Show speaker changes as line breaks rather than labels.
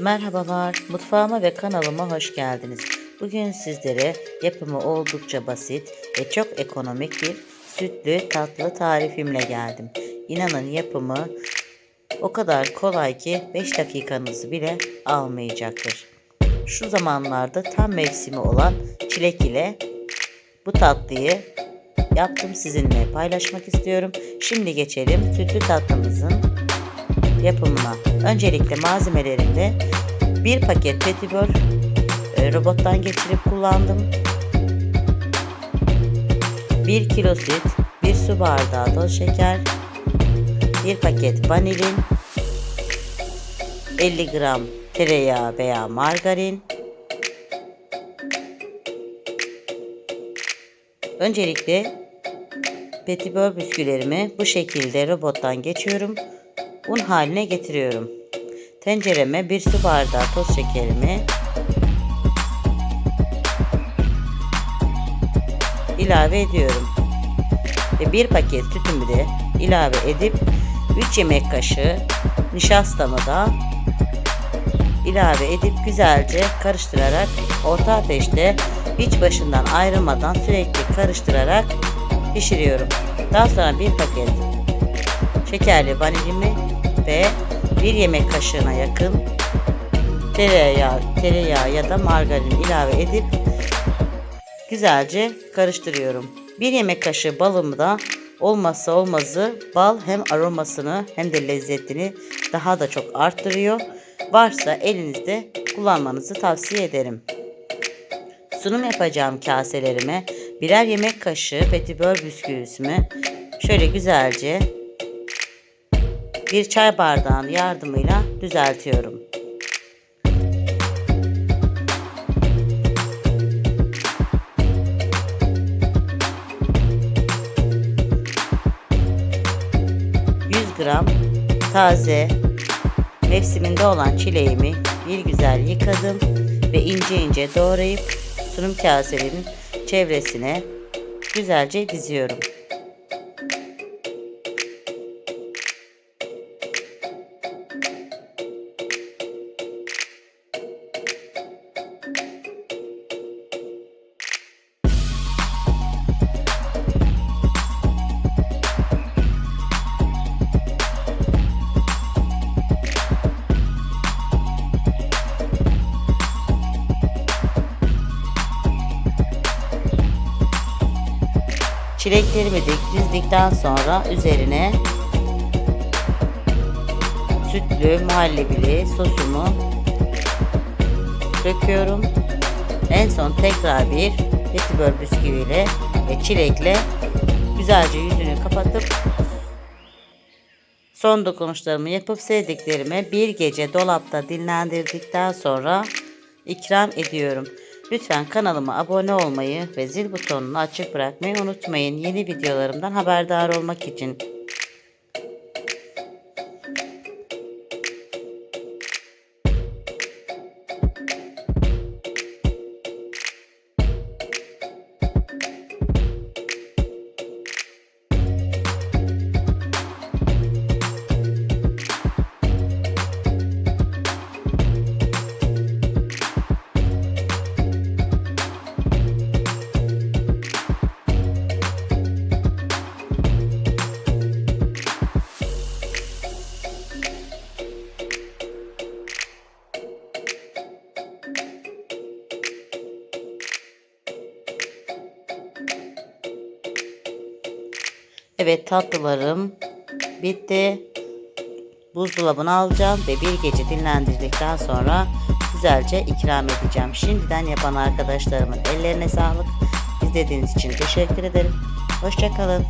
Merhabalar, mutfağıma ve kanalıma hoş geldiniz. Bugün sizlere yapımı oldukça basit ve çok ekonomik bir sütlü tatlı tarifimle geldim. İnanın yapımı o kadar kolay ki 5 dakikanızı bile almayacaktır. Şu zamanlarda tam mevsimi olan çilek ile bu tatlıyı yaptım sizinle paylaşmak istiyorum. Şimdi geçelim sütlü tatlımızın yapımına. Öncelikle malzemelerimde bir paket petibör e, robottan geçirip kullandım. 1 kilo süt, 1 su bardağı toz şeker, 1 paket vanilin, 50 gram tereyağı veya margarin, Öncelikle petibör bisküvilerimi bu şekilde robottan geçiyorum. Un haline getiriyorum. Tencereme bir su bardağı toz şekerimi ilave ediyorum. Ve bir paket sütümü de ilave edip 3 yemek kaşığı nişastamı da ilave edip güzelce karıştırarak orta ateşte hiç başından ayrılmadan sürekli karıştırarak pişiriyorum. Daha sonra bir paket şekerli vanilimi ve bir yemek kaşığına yakın tereyağı, tereyağı ya da margarin ilave edip güzelce karıştırıyorum. Bir yemek kaşığı balımı da olmazsa olmazı bal hem aromasını hem de lezzetini daha da çok arttırıyor. Varsa elinizde kullanmanızı tavsiye ederim. Sunum yapacağım kaselerime birer yemek kaşığı petibör bisküvisimi şöyle güzelce bir çay bardağının yardımıyla düzeltiyorum. gram taze mevsiminde olan çileğimi bir güzel yıkadım ve ince ince doğrayıp sunum kaselerinin çevresine güzelce diziyorum. '' Çileklerimi dizdikten sonra üzerine sütlü muhallebili sosumu döküyorum. En son tekrar bir petibör bisküviyle ve çilekle güzelce yüzünü kapatıp son dokunuşlarımı yapıp sevdiklerime bir gece dolapta dinlendirdikten sonra ikram ediyorum. Lütfen kanalıma abone olmayı ve zil butonunu açık bırakmayı unutmayın. Yeni videolarımdan haberdar olmak için. Evet tatlılarım bitti. Buzdolabına alacağım ve bir gece dinlendirdikten sonra güzelce ikram edeceğim. Şimdiden yapan arkadaşlarımın ellerine sağlık. İzlediğiniz için teşekkür ederim. Hoşçakalın.